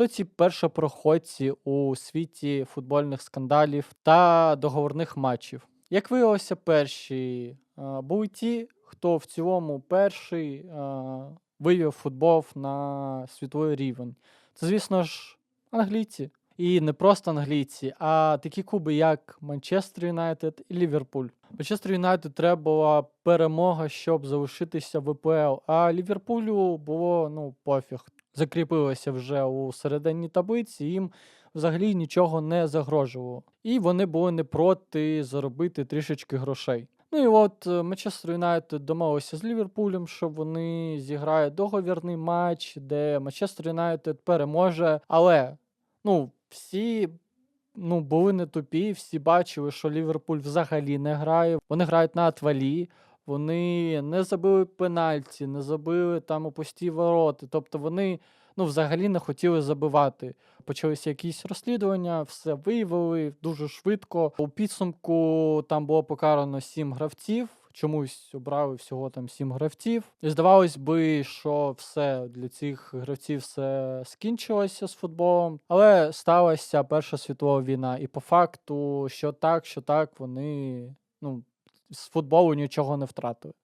хто ці першопроходці у світі футбольних скандалів та договорних матчів? Як виявилося, перші були ті, хто в цілому перший вивів футбол на світовий рівень. Це, звісно ж, англійці. І не просто англійці, а такі клуби, як Манчестер Юнайтед і Ліверпуль. Манчестер Юнайтед треба перемога, щоб залишитися в ВПЛ, а Ліверпулю було ну пофіг. Закріпилося вже у середині таблиці, їм взагалі нічого не загрожувало. І вони були не проти заробити трішечки грошей. Ну і от е, Манчестер Юнайтед домовився з Ліверпулем, що вони зіграють договірний матч, де Манчестер Юнайтед переможе. Але ну, всі ну, були не тупі, всі бачили, що Ліверпуль взагалі не грає. Вони грають на отвалі, вони не забили пенальті, не забили там у пусті вороти. Тобто вони ну, взагалі не хотіли забивати. Почалися якісь розслідування, все виявили дуже швидко. У підсумку там було покарано сім гравців. Чомусь обрали всього там сім гравців. І здавалось би, що все для цих гравців все скінчилося з футболом. Але сталася Перша світова війна, і по факту, що так, що так, вони ну, з футболу нічого не втратили.